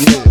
yeah.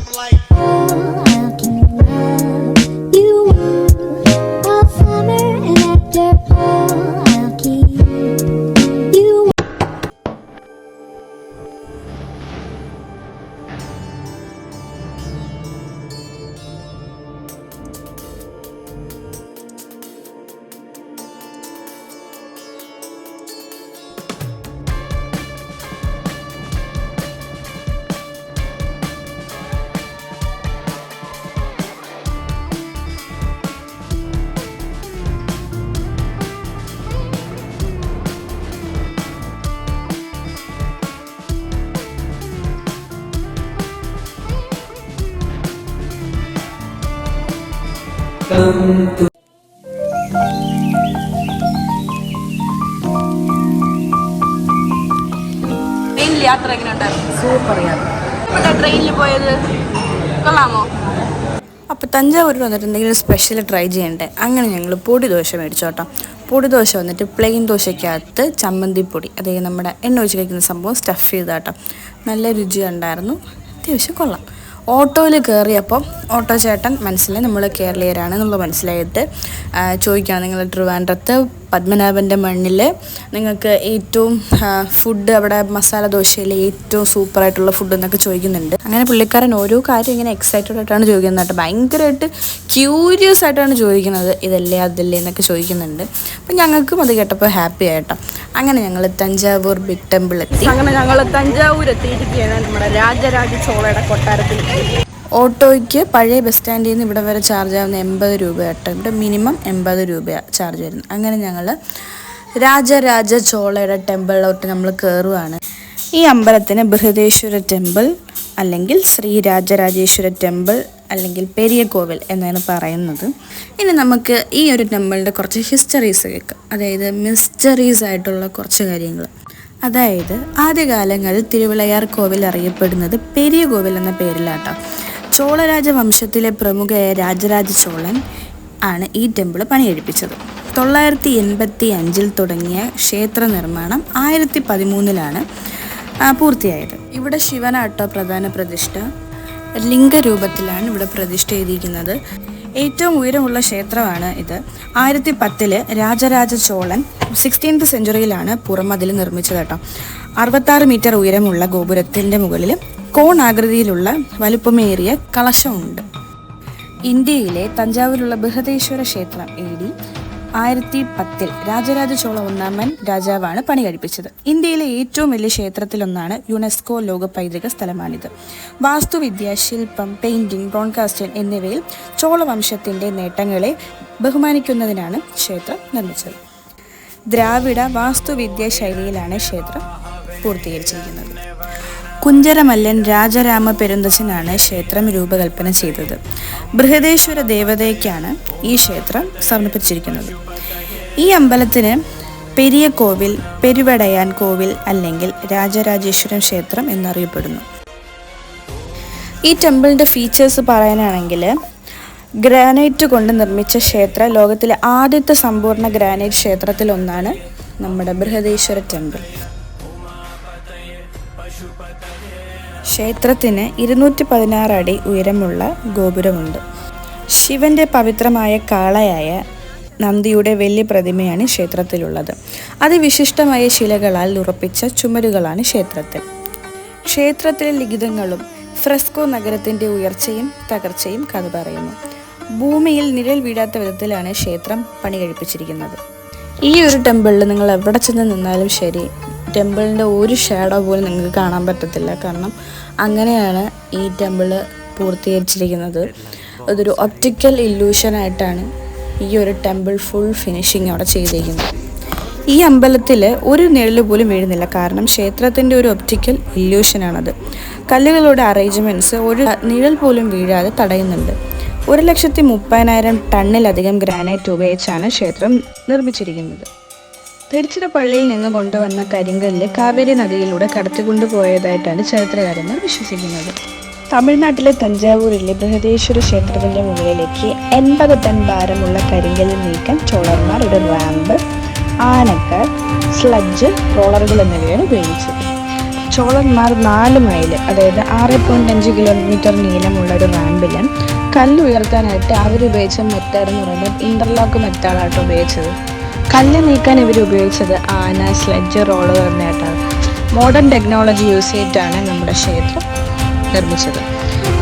ട്രെയിനിൽ യാത്ര super യാത്ര. ട്രെയിനിൽ പോയത്? കൊള്ളാമോ? അപ്പോൾ തഞ്ചാവൂർ വന്നിട്ട് എന്തെങ്കിലും സ്പെഷ്യൽ ട്രൈ ചെയ്യണ്ടേ. അങ്ങനെ ഞങ്ങൾ പൊടി ദോശ മേടിച്ചോട്ടോ പൊടി ദോശ വന്നിട്ട് പ്ലെയിൻ ദോശയ്ക്കകത്ത് ചമ്മന്തിപ്പൊടി അതായത് നമ്മുടെ എണ്ണ ഒഴിച്ച് കഴിക്കുന്ന സംഭവം സ്റ്റഫ് ചെയ്താട്ടോ നല്ല രുചി ഉണ്ടായിരുന്നു അത്യാവശ്യം കൊള്ളാം. ഓട്ടോയിൽ കയറിയപ്പം ഓട്ടോ ചേട്ടൻ മനസ്സിലായി നമ്മൾ കേരളീയരാണ് എന്നുള്ളത് മനസ്സിലായിട്ട് ചോദിക്കുകയാണ് നിങ്ങൾ ട്രിവാൻഡ്രത്ത് പത്മനാഭന്റെ മണ്ണിൽ നിങ്ങൾക്ക് ഏറ്റവും ഫുഡ് അവിടെ മസാല ദോശയിൽ ഏറ്റവും സൂപ്പറായിട്ടുള്ള ഫുഡ് എന്നൊക്കെ ചോദിക്കുന്നുണ്ട്. അങ്ങനെ പുള്ളിക്കാരൻ ഓരോ കാര്യം ഇങ്ങനെ എക്സൈറ്റഡ് ആയിട്ടാണ് ചോദിക്കുന്നത് കേട്ടോ. ഭയങ്കരമായിട്ട് ക്യൂരിയസ് ആയിട്ടാണ് ചോദിക്കുന്നത് ഇതല്ലേ അതല്ലേ എന്നൊക്കെ ചോദിക്കുന്നുണ്ട്. അപ്പം ഞങ്ങൾക്കും അത് കേട്ടപ്പോൾ ഹാപ്പി ആയിട്ടോ അങ്ങനെ ഞങ്ങൾ തഞ്ചാവൂർ ബിഗ് ടെമ്പിൾ എത്തി. അങ്ങനെ ഞങ്ങൾ തഞ്ചാവൂർ എത്തിയിരിക്കുകയാണ് നമ്മുടെ രാജരാജ ചോളയുടെ കൊട്ടാരത്തിൽ. ഓട്ടോയ്ക്ക് പഴയ ബസ് സ്റ്റാൻഡിൽ നിന്ന് ഇവിടെ വരെ ചാർജ് ആവുന്ന എൺപത് രൂപ ഇവിടെ മിനിമം എൺപത് രൂപയാണ് ചാർജ് വരുന്നത്. അങ്ങനെ ഞങ്ങൾ രാജരാജ ചോളയുടെ ടെമ്പിളിലോട്ട് നമ്മൾ കയറുവാണ് ഈ അമ്പലത്തിന് ബൃഹദേശ്വര ടെമ്പിൾ അല്ലെങ്കിൽ ശ്രീ രാജരാജേശ്വര ടെമ്പിൾ അല്ലെങ്കിൽ പെരിയ കോവിൽ എന്നാണ് പറയുന്നത്. ഇനി നമുക്ക് ഈ ഒരു ടെമ്പിളിന്റെ കുറച്ച് ഹിസ്റ്ററീസ് കേൾക്കാം. അതായത് മിസ്റ്ററീസ് ആയിട്ടുള്ള കുറച്ച് കാര്യങ്ങൾ അതായത് ആദ്യകാലങ്ങളിൽ തിരുവിളയാർ കോവിൽ അറിയപ്പെടുന്നത് പെരിയ കോവിൽ എന്ന പേരിലാട്ടോ. ചോളരാജ വംശത്തിലെ പ്രമുഖയായ രാജരാജ ചോളൻ ആണ് ഈ ടെമ്പിൾ പണിയെടുപ്പിച്ചത്. തൊള്ളായിരത്തി എൺപത്തി അഞ്ചിൽ തുടങ്ങിയ ക്ഷേത്ര നിർമ്മാണം ആയിരത്തി പതിമൂന്നിലാണ് പൂർത്തിയായത്. ഇവിടെ ശിവനാട്ടോ പ്രധാന പ്രതിഷ്ഠ. ലിംഗരൂപത്തിലാണ് ഇവിടെ പ്രതിഷ്ഠ ചെയ്തിരിക്കുന്നത് ഏറ്റവും ഉയരമുള്ള ക്ഷേത്രമാണ് ഇത്. ആയിരത്തി പത്തിൽ രാജരാജ ചോളൻ സിക്സ്റ്റീൻത് സെഞ്ചുറിയിലാണ് പുറമതിൽ നിർമ്മിച്ചത് കേട്ടോ. അറുപത്താറ് മീറ്റർ ഉയരമുള്ള ഗോപുരത്തിന്റെ മുകളിൽ കോണാകൃതിയിലുള്ള വലുപ്പമേറിയ കളശമുണ്ട് ഇന്ത്യയിലെ തഞ്ചാവൂരിലുള്ള ബൃഹദേശ്വര ക്ഷേത്രം എ ഡി ആയിരത്തി പത്തിൽ രാജരാജ ചോള ഒന്നാമൻ രാജാവാണ് പണി കഴിപ്പിച്ചത്. ഇന്ത്യയിലെ ഏറ്റവും വലിയ ക്ഷേത്രത്തിലൊന്നാണ് യുനെസ്കോ ലോക പൈതൃക സ്ഥലമാണിത്. വാസ്തുവിദ്യ ശില്പം പെയിന്റിംഗ് ബ്രോഡ്കാസ്റ്റിംഗ് എന്നിവയിൽ ചോള വംശത്തിന്റെ നേട്ടങ്ങളെ ബഹുമാനിക്കുന്നതിനാണ് ക്ഷേത്രം നിർമ്മിച്ചത്. ദ്രാവിഡ വാസ്തുവിദ്യ ശൈലിയിലാണ് ക്ഷേത്രം പൂർത്തീകരിച്ചിരിക്കുന്നത്. കുഞ്ചരമല്ലൻ രാജരാമ പെരുന്തച്ചനാണ് ക്ഷേത്രം രൂപകൽപ്പന ചെയ്തത്. ബൃഹദേശ്വര ദേവതയ്ക്കാണ് ഈ ക്ഷേത്രം സമർപ്പിച്ചിരിക്കുന്നത്. ഈ അമ്പലത്തിന് പെരിയ കോവിൽ പെരുവടയാൻ കോവിൽ അല്ലെങ്കിൽ രാജരാജേശ്വരം ക്ഷേത്രം എന്നറിയപ്പെടുന്നു. ഈ ടെമ്പിളിന്റെ ഫീച്ചേഴ്സ് പറയാനാണെങ്കിൽ ഗ്രാനൈറ്റ് കൊണ്ട് നിർമ്മിച്ച ക്ഷേത്ര ലോകത്തിലെ ആദ്യത്തെ സമ്പൂർണ ഗ്രാനൈറ്റ് ക്ഷേത്രത്തിലൊന്നാണ് നമ്മുടെ ബൃഹദേശ്വര ടെമ്പിൾ. ക്ഷേത്രത്തിന് ഇരുന്നൂറ്റി പതിനാറ് അടി ഉയരമുള്ള ഗോപുരമുണ്ട്. ശിവന്റെ പവിത്രമായ കാളയായ നന്ദിയുടെ വലിയ പ്രതിമയാണ് ക്ഷേത്രത്തിലുള്ളത്. അതിവിശിഷ്ടമായ ശിലകളാൽ ഉറപ്പിച്ച ചുമരുകളാണ് ക്ഷേത്രത്തിൽ. ക്ഷേത്രത്തിലെ ലിഖിതങ്ങളും ഫ്രെസ്കോ നഗരത്തിന്റെ ഉയർച്ചയും തകർച്ചയും കഥ പറയുന്നു. ഭൂമിയിൽ നിഴൽ വീഴാത്ത വിധത്തിലാണ് ക്ഷേത്രം പണി കഴിപ്പിച്ചിരിക്കുന്നത് ഈ ഒരു ടെമ്പിളിൽ നിങ്ങൾ എവിടെ ചെന്ന് നിന്നാലും ശരി ടെമ്പിളിന്റെ ഒരു ഷാഡോ പോലും നിങ്ങൾക്ക് കാണാൻ പറ്റത്തില്ല. കാരണം അങ്ങനെയാണ് ഈ ടെമ്പിൾ പൂർത്തീകരിച്ചിരിക്കുന്നത്. അതൊരു ഒപ്റ്റിക്കൽ ഇല്യൂഷനായിട്ടാണ് ഈ ഒരു ടെമ്പിൾ ഫുൾ ഫിനിഷിങ് അവിടെ ചെയ്തിരിക്കുന്നത്. ഈ അമ്പലത്തിൽ ഒരു നിഴൽ പോലും വീഴുന്നില്ല കാരണം ക്ഷേത്രത്തിന്റെ ഒരു ഒപ്റ്റിക്കൽ ഇല്യൂഷനാണത് കല്ലുകളുടെ അറേഞ്ച്മെന്റ്സ് ഒരു നിഴൽ പോലും വീഴാതെ തടയുന്നുണ്ട്. ഒരു ലക്ഷത്തി മുപ്പതിനായിരം ടണ്ണിലധികം ഗ്രാനൈറ്റ് ഉപയോഗിച്ചാണ് ക്ഷേത്രം നിർമ്മിച്ചിരിക്കുന്നത്. തിരുച്ചിറപ്പള്ളിയിൽ നിന്ന് കൊണ്ടുവന്ന കരിങ്കല്ല് കാവേരി നദിയിലൂടെ കടത്തിക്കൊണ്ടുപോയതായിട്ടാണ് ചരിത്രകാരന്മാർ വിശ്വസിക്കുന്നത്. തമിഴ്നാട്ടിലെ തഞ്ചാവൂരിലെ ബൃഹദേശ്വര ക്ഷേത്രത്തിന്റെ മുകളിലേക്ക് എൺപത് ടൺ ഭാരമുള്ള കരിങ്കല്ല് നീക്കാൻ ചോളന്മാർ ഒരു റാമ്പ് ആനക്കാർ സ്ലഡ്ജ് റോളറുകൾ എന്നിവയാണ് ഉപയോഗിച്ചത്. ചോളന്മാർ നാല് മൈൽ അതായത് ആറ് പോയിന്റ് അഞ്ച് കിലോമീറ്റർ നീളമുള്ള ഒരു റാമ്പിലും കല്ല് ഉയർത്താനായിട്ട് അവരുപയോഗിച്ച മെത്തേഡ് എന്ന് പറയുന്നത് ഇന്റർലോക്ക് മെത്തേഡായിട്ട് ഉപയോഗിച്ചത്. കല്ല് നീക്കാൻ ഇവർ ഉപയോഗിച്ചത് ആന സ്ലെഡ്ജ് റോൾ എന്നിട്ടാണ് മോഡേൺ ടെക്നോളജി യൂസ് ചെയ്തിട്ടാണ് നമ്മുടെ ക്ഷേത്രം നിർമ്മിച്ചത്.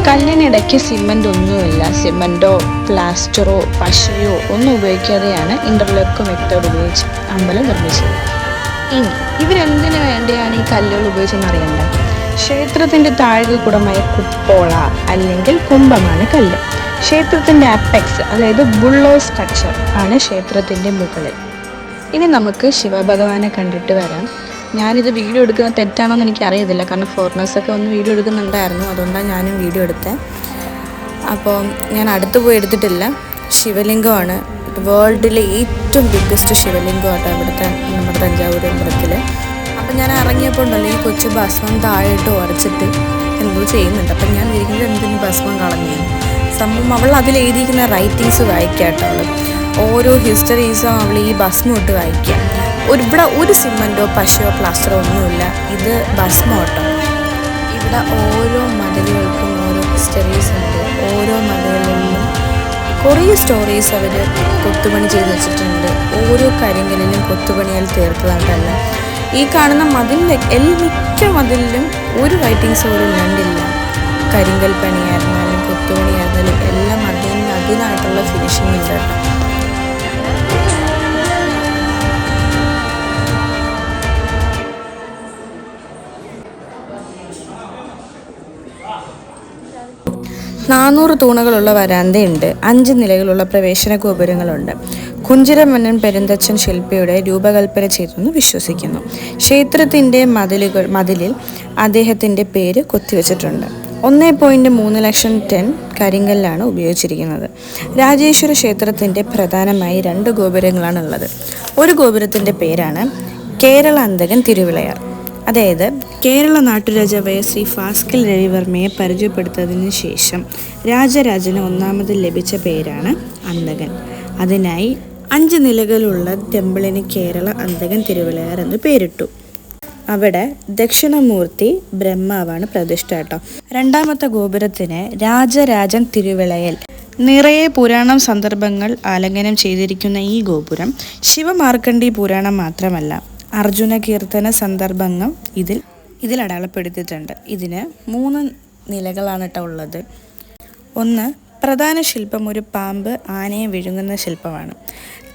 കല്ലിനിടയ്ക്ക് സിമന്റ് ഒന്നുമില്ല. സിമന്റോ പ്ലാസ്റ്ററോ പശയോ ഒന്നും ഉപയോഗിക്കാതെയാണ് ഇന്റർലോക്ക് മെത്തേഡ് ഉപയോഗിച്ച് അമ്പലം നിർമ്മിച്ചത്. ഇനി ഇവരെന്തിനു വേണ്ടിയാണ് ഈ കല്ലുകൾ ഉപയോഗിച്ചെന്ന് അറിയണ്ട. ക്ഷേത്രത്തിന്റെ താഴെക്കുടമായ കുപ്പോള അല്ലെങ്കിൽ കുംഭമാണ് കല്ല്. ക്ഷേത്രത്തിന്റെ അപ്പെക്സ് അതായത് ബുള്ളോ സ്ട്രക്ചർ ആണ് ക്ഷേത്രത്തിന്റെ മുകളിൽ. ഇനി നമുക്ക് ശിവഭഗവാനെ കണ്ടിട്ട് വരാം. ഞാനിത് വീഡിയോ എടുക്കുന്നത് തെറ്റാണോ എന്ന് എനിക്ക് അറിയത്തില്ല കാരണം ഫോറിനേഴ്സൊക്കെ ഒന്ന് വീഡിയോ എടുക്കുന്നുണ്ടായിരുന്നു. അതുകൊണ്ടാണ് ഞാനും വീഡിയോ എടുത്തത് അപ്പോൾ ഞാൻ അടുത്ത് പോയി എടുത്തിട്ടില്ല. ശിവലിംഗമാണ്. വേൾഡിലെ ഏറ്റവും ബിഗ്ഗസ്റ്റ് ശിവലിംഗമാട്ടോ ഇവിടുത്തെ നമ്മുടെ തഞ്ചാവൂർ അമ്പലത്തിൽ അപ്പം ഞാൻ ഇറങ്ങിയപ്പോൾ ഉണ്ടല്ലോ ഈ കൊച്ചു ഭസ്മം താഴെയിട്ട് ഉറച്ചിട്ട് എന്തോ ചെയ്യുന്നുണ്ട്. അപ്പം ഞാൻ വിരിക്കുന്നത് എന്തിന് ഭസ്മം കളഞ്ഞു സംഭവം അവൾ അതിൽ എഴുതിയിരിക്കുന്ന റൈറ്റിങ്സ് വായിക്കാട്ടോ ഓരോ ഹിസ്റ്ററീസും അവൾ ഈ ഭസ്മോട്ട് വായിക്കുക ഒരു ഇവിടെ ഒരു സിമന്റോ പശയോ പ്ലാസ്റ്ററോ ഒന്നുമില്ല. ഇത് ഭസ്മോട്ടോ. ഇവിടെ ഓരോ മതിലുകൾക്കും ഓരോ ഹിസ്റ്ററീസ് ഉണ്ട്. ഓരോ മതിലുകളിലും കുറേ സ്റ്റോറീസ് അവർ കൊത്തുപണി ചെയ്ത് വെച്ചിട്ടുണ്ട്. ഓരോ കാര്യങ്ങളിലും കൊത്തുപണിയാൽ തീർത്തതായിട്ടല്ല. ഈ കാണുന്ന മതിലിൽ എല്ലാ മിക്ക മതിലിലും ഒരു റൈറ്റിങ്സ് പോലും കണ്ടില്ല. കരിങ്കൽ പണിയായിരുന്നാലും കൊത്തുപണിയായിരുന്നാലും എല്ലാം അതിന് അതിനായിട്ടുള്ള ഫിനിഷിംഗ് ഉണ്ട് നാനൂറ് തൂണുകളുള്ള വരാന്തയുണ്ട്. അഞ്ച് നിലകളുള്ള പ്രവേശന ഗോപുരങ്ങളുണ്ട്. കുഞ്ചിരമന്നൻ പെരുന്തച്ചൻ ശില്പിയുടെ രൂപകൽപ്പന ചെയ്തെന്ന് വിശ്വസിക്കുന്നു. ക്ഷേത്രത്തിന്റെ മതിലുകൾ മതിലിൽ അദ്ദേഹത്തിന്റെ പേര് കൊത്തിവെച്ചിട്ടുണ്ട്. ഒന്നേ പോയിന്റ് മൂന്ന് ലക്ഷം ടെൻ കരിങ്കല്ലാണ് ഉപയോഗിച്ചിരിക്കുന്നത്. രാജേശ്വര ക്ഷേത്രത്തിന്റെ പ്രധാനമായി രണ്ട് ഗോപുരങ്ങളാണുള്ളത്. ഒരു ഗോപുരത്തിന്റെ പേരാണ് കേരളാന്തകൻ തിരുവിളയാർ. അതായത് കേരള നാട്ടുരാജാവായ ശ്രീ ഫാസ്കൽ രവിവർമ്മയെ പരിചയപ്പെടുത്തതിന് ശേഷം രാജരാജന് ഒന്നാമത് ലഭിച്ച പേരാണ് അന്തകൻ. അതിനായി അഞ്ച് നിലകളുള്ള ടെമ്പിളിന് കേരള അന്തകൻ തിരുവിളയാർ എന്ന് പേരിട്ടു. അവിടെ ദക്ഷിണമൂർത്തി ബ്രഹ്മാവാണ് പ്രതിഷ്ഠ കേട്ടോ. രണ്ടാമത്തെ ഗോപുരത്തിന് രാജരാജൻ തിരുവിളയൽ. നിറയെ പുരാണം സന്ദർഭങ്ങൾ ആലംഘനം ചെയ്തിരിക്കുന്ന ഈ ഗോപുരം ശിവമാർക്കണ്ഡി പുരാണം മാത്രമല്ല അർജുന കീർത്തന സന്ദർഭങ്ങൾ ഇതിൽ ഇതിൽ അടയാളപ്പെടുത്തിയിട്ടുണ്ട്. ഇതിന് മൂന്ന് നിലകളാണ് കേട്ടോ ഉള്ളത്. ഒന്ന് പ്രധാന ശില്പം ഒരു പാമ്പ് ആനയെ വിഴുങ്ങുന്ന ശില്പമാണ്.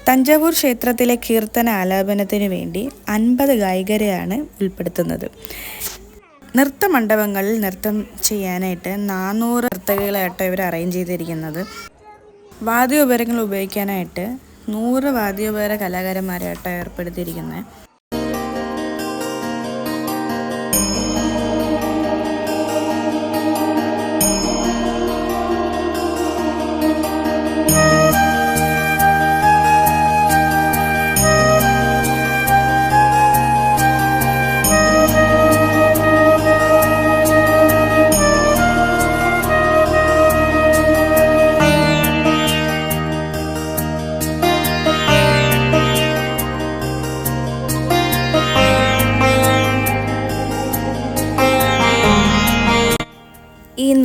തഞ്ചാവൂർ ക്ഷേത്രത്തിലെ കീർത്തന ആലാപനത്തിനു വേണ്ടി അൻപത് ഗായികരെയാണ് ഉൾപ്പെടുത്തുന്നത്. നൃത്തമണ്ഡപങ്ങളിൽ നൃത്തം ചെയ്യാനായിട്ട് നാനൂറ് നർത്തകികളായിട്ട് ഇവർ അറേഞ്ച് ചെയ്തിരിക്കുന്നത്. വാദ്യോപകരങ്ങൾ ഉപയോഗിക്കാനായിട്ട് നൂറ് വാദ്യോപകര കലാകാരന്മാരായിട്ട് ഏർപ്പെടുത്തിയിരിക്കുന്നത്.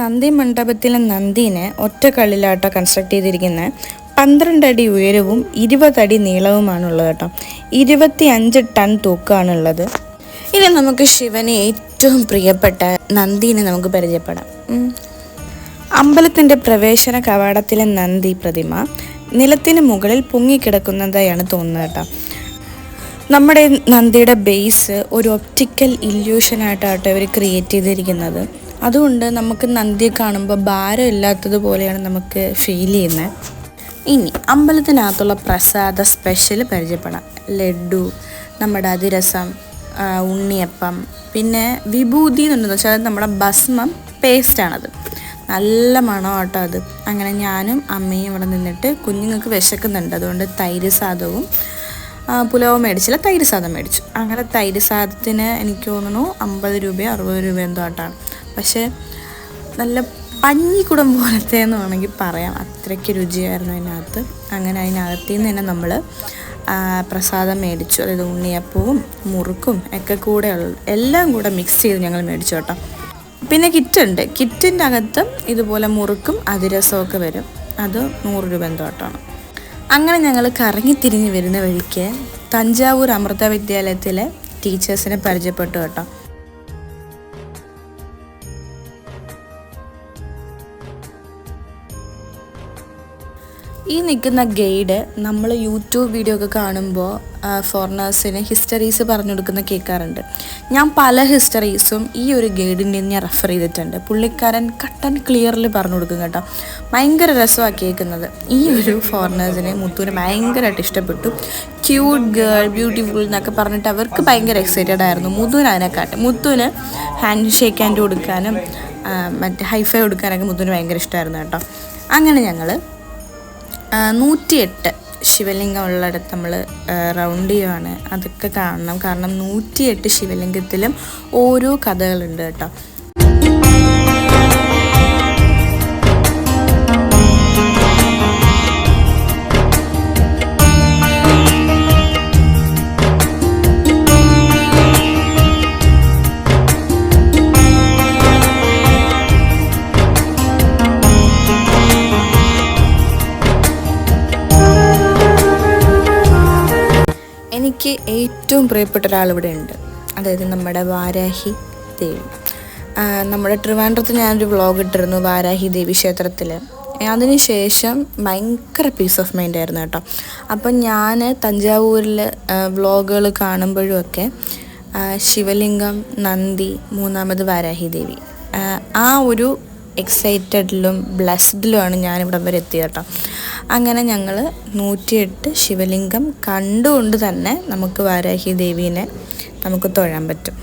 നന്ദി മണ്ഡപത്തിലെ നന്ദീനെ ഒറ്റ കല്ലിലാട്ടോ കൺസ്ട്രക്ട് ചെയ്തിരിക്കുന്നത് പന്ത്രണ്ട് അടി ഉയരവും ഇരുപതടി നീളവുമാണുള്ളത് കേട്ടോ. ഇരുപത്തി അഞ്ച് ടൺ തൂക്കമാണുള്ളത് ഇനി നമുക്ക് ശിവനെ ഏറ്റവും പ്രിയപ്പെട്ട നന്ദിനെ നമുക്ക് പരിചയപ്പെടാം. അമ്പലത്തിന്റെ പ്രവേശന കവാടത്തിലെ നന്ദി പ്രതിമ നിലത്തിന് മുകളിൽ പൊങ്ങിക്കിടക്കുന്നതായാണ് തോന്നുന്നത് കേട്ടോ. നമ്മുടെ നന്ദിയുടെ ബേസ് ഒരു ഒപ്റ്റിക്കൽ ഇല്യൂഷനായിട്ടാട്ടോ ഇവർ ക്രിയേറ്റ് ചെയ്തിരിക്കുന്നത്. അതുകൊണ്ട് നമുക്ക് നന്ദിയെ കാണുമ്പോൾ ഭാരം ഇല്ലാത്തതുപോലെയാണ് നമുക്ക് ഫീൽ ചെയ്യുന്നത്. ഇനി അമ്പലത്തിനകത്തുള്ള പ്രസാദ സ്പെഷ്യൽ പരിചയപ്പെടാം. ലഡു നമ്മുടെ അതിരസം ഉണ്ണിയപ്പം പിന്നെ വിഭൂതി എന്നു വെച്ചാൽ നമ്മുടെ ഭസ്മം പേസ്റ്റാണത് നല്ല മണമാട്ടോ അത്. അങ്ങനെ ഞാനും അമ്മയും ഇവിടെ നിന്നിട്ട് കുഞ്ഞുങ്ങൾക്ക് വിശക്കുന്നുണ്ട്. അതുകൊണ്ട് തൈര് സാധവും പുലാവ് മേടിച്ചില്ല തൈര് സാധം മേടിച്ചു. അങ്ങനെ തൈര് സാധത്തിന് എനിക്ക് തോന്നുന്നു അമ്പത് രൂപയോ അറുപത് രൂപയോ എന്തോ ആയിട്ടാണ് പക്ഷേ നല്ല പഞ്ഞിക്കുടം പോലത്തെ എന്ന് വേണമെങ്കിൽ പറയാം. അത്രയ്ക്ക് രുചിയായിരുന്നു അതിനകത്ത്. അങ്ങനെ അതിനകത്തു നിന്ന് തന്നെ നമ്മൾ പ്രസാദം മേടിച്ചു. അതായത് ഉണ്ണിയപ്പവും മുറുക്കും ഒക്കെ കൂടെ എല്ലാം കൂടെ മിക്സ് ചെയ്ത് ഞങ്ങൾ മേടിച്ചു കേട്ടോ. പിന്നെ കിറ്റുണ്ട്. കിറ്റിന്റെ അകത്ത് ഇതുപോലെ മുറുക്കും അതിരസമൊക്കെ വരും. അത് നൂറ് രൂപ എന്തോ കേട്ടാണ് അങ്ങനെ ഞങ്ങൾ കറങ്ങി തിരിഞ്ഞ് വരുന്ന വഴിക്ക് തഞ്ചാവൂർ അമൃത വിദ്യാലയത്തിലെ ടീച്ചേഴ്സിനെ പരിചയപ്പെട്ടു കേട്ടോ. ഈ നിൽക്കുന്ന ഗൈഡ് നമ്മൾ യൂട്യൂബ് വീഡിയോ ഒക്കെ കാണുമ്പോൾ ഫോറിനേഴ്സിന് ഹിസ്റ്ററീസ് പറഞ്ഞു കൊടുക്കുന്ന കേൾക്കാറുണ്ട്. ഞാൻ പല ഹിസ്റ്ററീസും ഈ ഒരു ഗൈഡിന്റെ ഞാൻ റെഫർ ചെയ്തിട്ടുണ്ട്. പുള്ളിക്കാരൻ കട്ട് ആൻഡ് ക്ലിയറിൽ പറഞ്ഞു കൊടുക്കും കേട്ടോ. ഭയങ്കര രസമാണ് കേൾക്കുന്നത്. ഈ ഒരു ഫോറിനേഴ്സിനെ മുത്തൂന് ഭയങ്കരമായിട്ട് ഇഷ്ടപ്പെട്ടു. ക്യൂട്ട് ഗേൾ ബ്യൂട്ടിഫുൾ എന്നൊക്കെ പറഞ്ഞിട്ട് അവർക്ക് ഭയങ്കര എക്സൈറ്റഡ് ആയിരുന്നു. മുത്തൂന് അതിനെക്കാട്ട്. മുത്തൂന് ഹാൻഡ് ഷേക്ക് ഹാൻഡ് കൊടുക്കാനും മറ്റേ ഹൈഫൈ കൊടുക്കാനൊക്കെ മുത്തൂന് ഭയങ്കര ഇഷ്ടമായിരുന്നു കേട്ടോ. അങ്ങനെ ഞങ്ങൾ നൂറ്റിയെട്ട് ശിവലിംഗം ഉള്ളിടത്ത് നമ്മൾ റൗണ്ട് ചെയ്യുവാണ്. അതൊക്കെ കാണണം. കാരണം നൂറ്റിയെട്ട് ശിവലിംഗത്തിലും ഓരോ കഥകളുണ്ട് കേട്ടോ. ഏറ്റവും പ്രിയപ്പെട്ട ഒരാൾ ഇവിടെ ഉണ്ട്. അതായത് നമ്മുടെ വാരാഹി ദേവി. നമ്മുടെ ട്രിവാൻഡ്രത്ത് ഞാനൊരു വ്ളോഗ് ഇട്ടിരുന്നു വാരാഹി ദേവി ക്ഷേത്രത്തിൽ അതിനുശേഷം ഭയങ്കര പീസ് ഓഫ് മൈൻഡ് ആയിരുന്നു കേട്ടോ. അപ്പം ഞാൻ തഞ്ചാവൂരിൽ വ്ളോഗുകൾ കാണുമ്പോഴുമൊക്കെ ശിവലിംഗം നന്ദി മൂന്നാമത് വാരാഹി ദേവി. ആ ഒരു എക്സൈറ്റഡിലും ബ്ലസ്ഡിലുമാണ് ഞാനിവിടെ വരെ എത്തിയത് കേട്ടോ. അങ്ങനെ ഞങ്ങൾ നൂറ്റിയെട്ട് ശിവലിംഗം കണ്ടുകൊണ്ട് തന്നെ നമുക്ക് വാരാഹി ദേവീനെ നമുക്ക് തൊഴാൻ പറ്റും.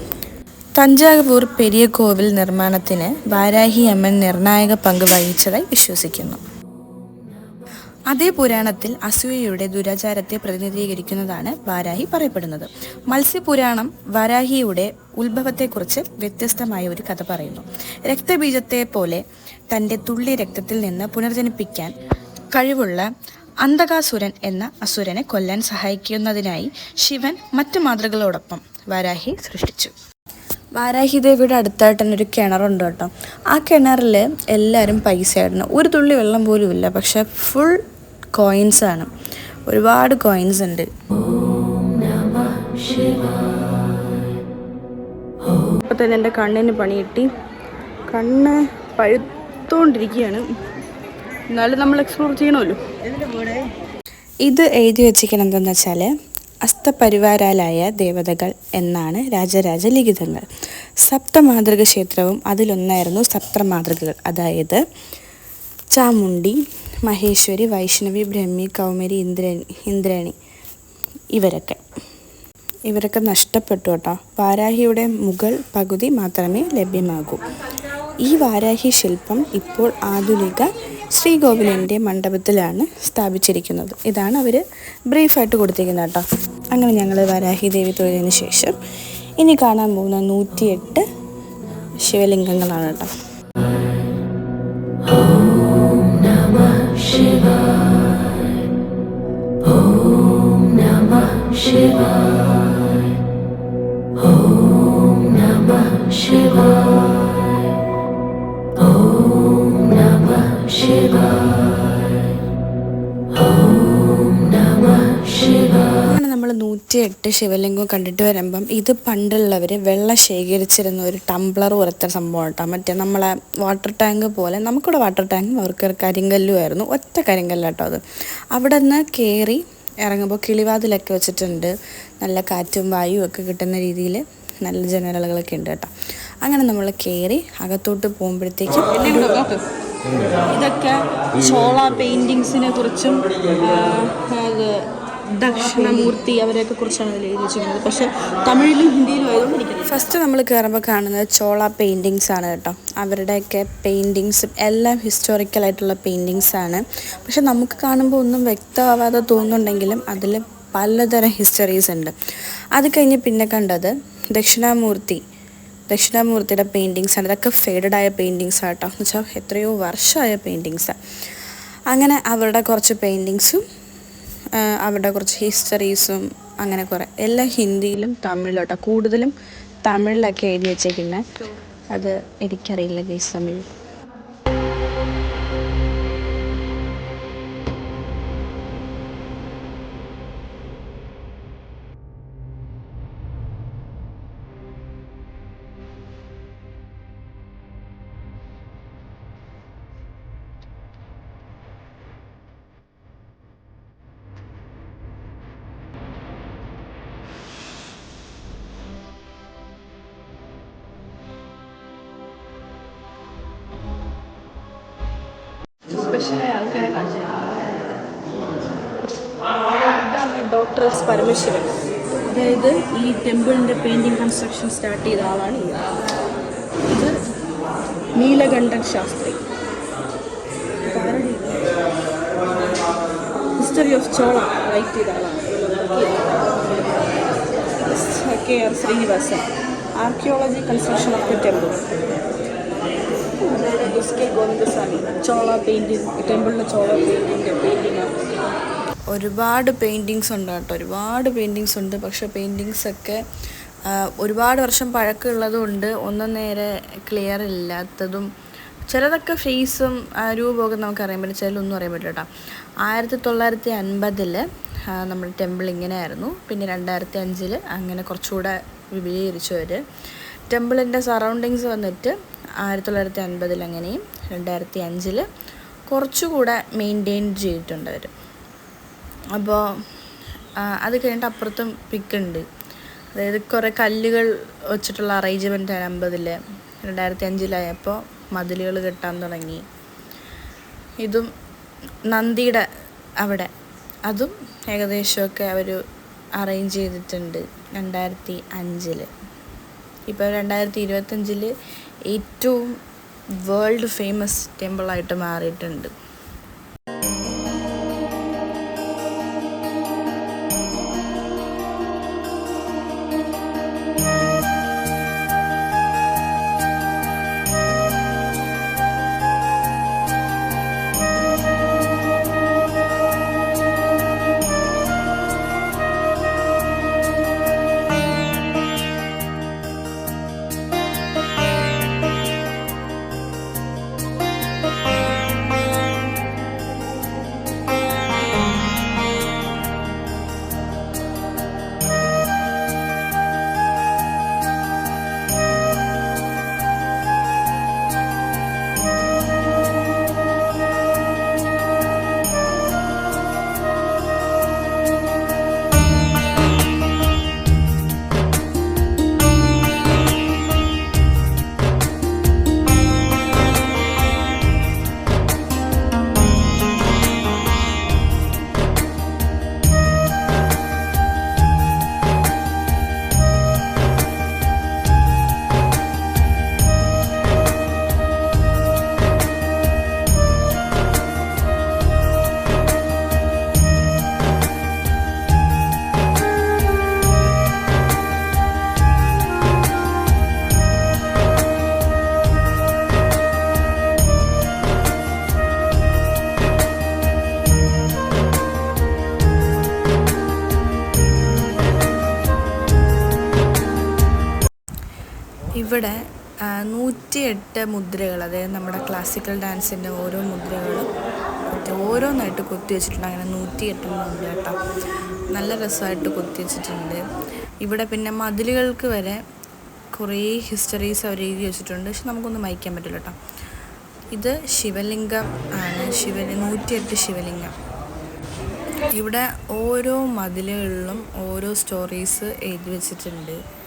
തഞ്ചാവൂർ പെരിയ കോവിൽ നിർമ്മാണത്തിന് വാരാഹി അമ്മൻ നിർണായക പങ്ക് വഹിച്ചതായി വിശ്വസിക്കുന്നു. അതേ പുരാണത്തിൽ അസൂയയുടെ ദുരാചാരത്തെ പ്രതിനിധീകരിക്കുന്നതാണ് വാരാഹി പറയപ്പെടുന്നത്. മത്സ്യപുരാണം വാരാഹിയുടെ ഉത്ഭവത്തെക്കുറിച്ച് വ്യത്യസ്തമായ ഒരു കഥ പറയുന്നു. രക്തബീജത്തെ പോലെ തന്റെ തുള്ളി രക്തത്തിൽ നിന്ന് പുനർജനിപ്പിക്കാൻ കഴിവുള്ള അന്തകാസുരൻ എന്ന അസുരനെ കൊല്ലാൻ സഹായിക്കുന്നതിനായി ശിവൻ മറ്റു മാതൃകളോടൊപ്പം വാരാഹി സൃഷ്ടിച്ചു. വാരാഹി ദേവിയുടെ അടുത്തായിട്ട് തന്നെ ഒരു കിണറുണ്ട് കേട്ടോ. ആ കിണറിൽ എല്ലാവരും പൈസ ഇടണം ഒരു തുള്ളി വെള്ളം പോലും ഇല്ല. പക്ഷെ ഫുൾ കോയിൻസ് ആണ്. ഒരുപാട് കോയിൻസ് ഉണ്ട്. ഇപ്പം തന്നെ എന്റെ കണ്ണിന് പണി കിട്ടി. കണ്ണ് പഴുത്തോണ്ടിരിക്കുകയാണ്. എന്നാലും നമ്മൾ എക്സ്പ്ലോർ ചെയ്യണമല്ലോ. ഇത് എഴുതി വെച്ചിരിക്കുന്നത് എന്തെന്ന് വെച്ചാൽ അസ്തപരിവാരാലായ ദേവതകൾ എന്നാണ് രാജരാജ ലിഖിതങ്ങൾ. സപ്തമാതൃക ക്ഷേത്രവും അതിലൊന്നായിരുന്നു സപ്തമാതൃകകൾ. അതായത് ചാമുണ്ടി മഹേശ്വരി വൈഷ്ണവി ബ്രഹ്മി കൗമരി ഇന്ദ്രണി ഇന്ദ്രണി ഇവരൊക്കെ. ഇവരൊക്കെ നഷ്ടപ്പെട്ടു കേട്ടോ. വാരാഹിയുടെ മുഗൾ പകുതി മാത്രമേ ലഭ്യമാകൂ. ഈ വാരാഹി ശില്പം ഇപ്പോൾ ആധുനിക ശ്രീകോവിലിന്റെ മണ്ഡപത്തിലാണ് സ്ഥാപിച്ചിരിക്കുന്നത്. ഇതാണ് അവർ ബ്രീഫായിട്ട് കൊടുത്തിരിക്കുന്നത് കേട്ടോ. അങ്ങനെ ഞങ്ങൾ വാരാഹി ദേവി തൊഴിലിന് ശേഷം ഇനി കാണാൻ പോകുന്ന നൂറ്റിയെട്ട് ശിവലിംഗങ്ങളാണ് കേട്ടോ. നൂറ്റിയെട്ട് ശിവലിംഗം കണ്ടിട്ട് വരുമ്പം ഇത് പണ്ടുള്ളവർ വെള്ളം ശേഖരിച്ചിരുന്ന ഒരു ടംബ്ലർ പോലത്തെ സംഭവം കേട്ടോ. മറ്റേ നമ്മളെ വാട്ടർ ടാങ്ക് പോലെ നമുക്കിവിടെ വാട്ടർ ടാങ്ക് അവർക്ക് കരിങ്കല്ലുമായിരുന്നു. ഒറ്റ കരിങ്കല്ലാട്ടോ അത്. അവിടെ നിന്ന് കയറി ഇറങ്ങുമ്പോൾ കിളിവാതിലൊക്കെ വെച്ചിട്ടുണ്ട്. നല്ല കാറ്റും വായുവും ഒക്കെ കിട്ടുന്ന രീതിയിൽ നല്ല ജനലുകളൊക്കെ ഉണ്ട് കേട്ടോ. അങ്ങനെ നമ്മൾ കയറി അകത്തോട്ട് പോകുമ്പോഴത്തേക്കും ഇതൊക്കെ ചോള പെയിന്റിങ്സിനെ കുറിച്ചും ദക്ഷിണമൂർത്തി അവരെയൊക്കെ കുറിച്ചാണ് അതിൽ എഴുതി വെച്ചിരിക്കുന്നത്. പക്ഷെ തമിഴിലും ഹിന്ദിയിലും ആയതുകൊണ്ട് ഫസ്റ്റ് നമ്മൾ കയറുമ്പോൾ കാണുന്നത് ചോള പെയിന്റിങ്സ് ആണ് കേട്ടോ. അവരുടെയൊക്കെ പെയിന്റിങ്സ് എല്ലാം ഹിസ്റ്റോറിക്കൽ ആയിട്ടുള്ള പെയിന്റിങ്സ് ആണ്. പക്ഷെ നമുക്ക് കാണുമ്പോൾ ഒന്നും വ്യക്തമാവാതെ തോന്നുന്നുണ്ടെങ്കിലും അതിൽ പലതരം ഹിസ്റ്ററീസ് ഉണ്ട്. അത് കഴിഞ്ഞ് പിന്നെ കണ്ടത് ദക്ഷിണാമൂർത്തി. ദക്ഷിണാമൂർത്തിയുടെ പെയിന്റിങ്സ് ആണ്. ഇതൊക്കെ ഫേഡഡ് ആയ പെയിന്റിങ്സ് ആട്ടോ എന്ന് വെച്ചാൽ എത്രയോ വർഷമായ പെയിന്റിങ്സ് അങ്ങനെ അവരുടെ കുറച്ച് പെയിന്റിങ്സും ആ, അവരുടെ കുറച്ച് ഹിസ്റ്ററീസും അങ്ങനെ കുറേ. എല്ലാം ഹിന്ദിയിലും തമിഴിലോട്ടോ. കൂടുതലും തമിഴിലൊക്കെ എഴുതി വെച്ചേക്കുന്നത് അത് എനിക്കറിയില്ല ഗൈസ് തമിഴ്. ഡോക്ടർ എസ് അതായത് ഈ ടെമ്പിളിന്റെ പെയിന്റിങ് കൺസ്ട്രക്ഷൻ സ്റ്റാർട്ട് ചെയ്ത ആളാണ് ഇത് Nilakanta Sastri. History of Chola write ചെയ്ത ആളാണ്. K R Srinivasan. Archaeology construction of the temple അതായത് S K Govindaswamy Chola painting ടെമ്പിളിലെ Chola പെയിന്റിന്റെ ഒരുപാട് പെയിന്റിങ്സ് ഉണ്ട് കേട്ടോ. ഒരുപാട് പെയിന്റിങ്സ് ഉണ്ട്. പക്ഷേ പെയിന്റിങ്സൊക്കെ ഒരുപാട് വർഷം പഴക്കമുള്ളതും ഉണ്ട്. ഒന്നും നേരെ ക്ലിയർ ഇല്ലാത്തതും ചിലതൊക്കെ ഫേസും രൂപമൊക്കെ നമുക്ക് അറിയാൻ പറ്റും. ചിലതൊന്നും അറിയാൻ പറ്റില്ല കേട്ടോ. ആയിരത്തി തൊള്ളായിരത്തി അൻപതിൽ നമ്മുടെ ടെമ്പിൾ ഇങ്ങനെയായിരുന്നു. പിന്നെ രണ്ടായിരത്തി അഞ്ചിൽ അങ്ങനെ കുറച്ചുകൂടെ വിപുലീകരിച്ചു അവർ ടെമ്പിളിന്റെ സറൗണ്ടിങ്സ് വന്നിട്ട് ആയിരത്തി തൊള്ളായിരത്തി അൻപതിൽ അങ്ങനെയും രണ്ടായിരത്തി അഞ്ചിൽ കുറച്ചുകൂടെ മെയിന്റെയിൻ ചെയ്തിട്ടുണ്ട് അവർ അപ്പോൾ അത് കഴിഞ്ഞിട്ട് അപ്പുറത്തും പിക്കുണ്ട്. അതായത് കുറേ കല്ലുകൾ വെച്ചിട്ടുള്ള അറേഞ്ച്മെന്റ് ആണ് അമ്പതിൽ രണ്ടായിരത്തി അഞ്ചിലായപ്പോൾ മതിലുകൾ കെട്ടാൻ തുടങ്ങി. ഇതും നന്ദിയുടെ അവിടെ. അതും ഏകദേശമൊക്കെ അവർ അറേഞ്ച് ചെയ്തിട്ടുണ്ട് രണ്ടായിരത്തി അഞ്ചിൽ ഇപ്പോൾ രണ്ടായിരത്തി ഇരുപത്തഞ്ചിൽ ഏറ്റവും വേൾഡ് ഫേമസ് ടെമ്പിളായിട്ട് മാറിയിട്ടുണ്ട്. മുദ്രകൾ അതായത് നമ്മുടെ ക്ലാസിക്കൽ ഡാൻസിന്റെ ഓരോ മുദ്രകളും ഓരോന്നായിട്ട് കൊത്തി വെച്ചിട്ടുണ്ട്. അങ്ങനെ നൂറ്റിയെട്ട് മുദ്ര കേട്ടോ. നല്ല രസമായിട്ട് കൊത്തി വെച്ചിട്ടുണ്ട്. ഇവിടെ പിന്നെ മതിലുകൾക്ക് വരെ കുറേ ഹിസ്റ്ററീസ് അവർ എഴുതി വെച്ചിട്ടുണ്ട്. പക്ഷെ നമുക്കൊന്നും വായിക്കാൻ പറ്റില്ല കേട്ടോ. ഇത് ശിവലിംഗം ആണ്. ശിവ നൂറ്റിയെട്ട് ശിവലിംഗം. ഇവിടെ ഓരോ മതിലുകളിലും ഓരോ സ്റ്റോറീസ് എഴുതി വെച്ചിട്ടുണ്ട്.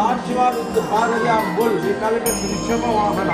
ಲಾಂಛವಾದದ್ದು ಪಾದಯ ಗೋಲ್ ಬೇಕಾದರೆ ನಿಕ್ಷೇಪವಾಗಣ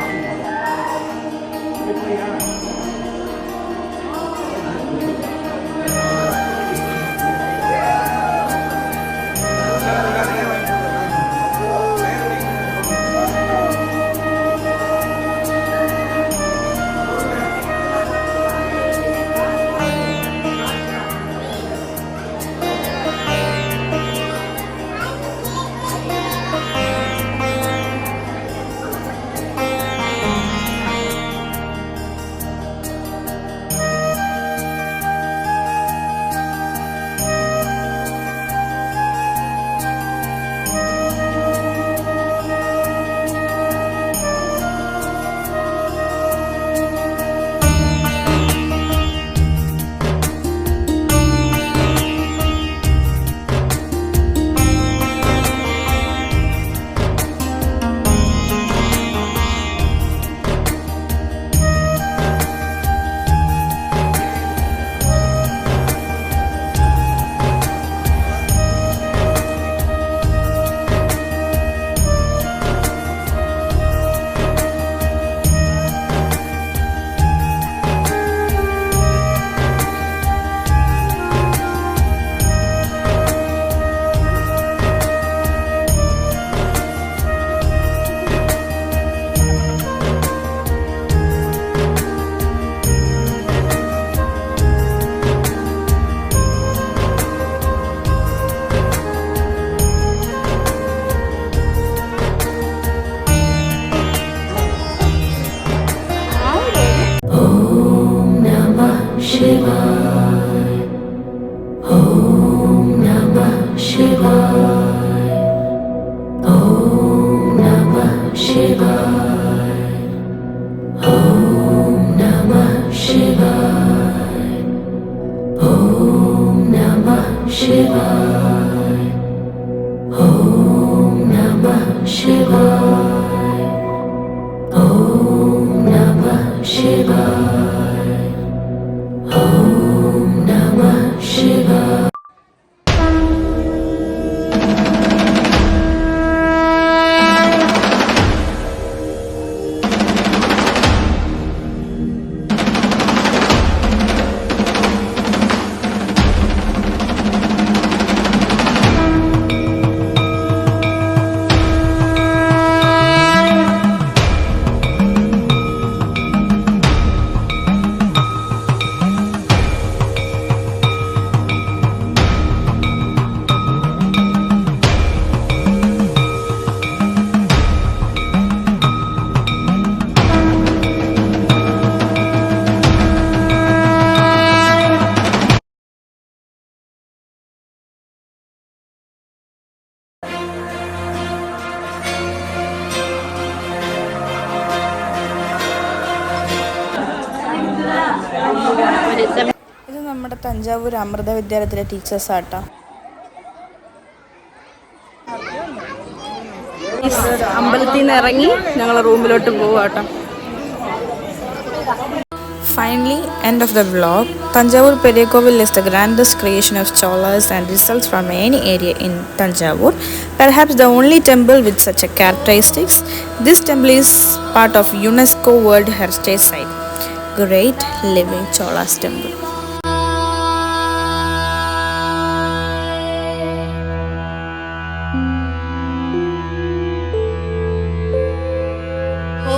是吗？Rishava Vahana. തഞ്ചാവൂർ അമൃത വിദ്യാലയത്തിലെ ടീച്ചേഴ്സ് ആട്ടോ അമ്പലത്തിൽ നിന്ന് ഇറങ്ങി ഞങ്ങൾ റൂമിലോട്ട് പോവാട്ടോ Finally, end of the vlog. Tanjavur Periyakovil is the grandest creation of scholars and results from any area in Tanjavur. Perhaps the only temple with such a characteristics. This temple is part of UNESCO World Heritage Site. Great Living Cholas Temple.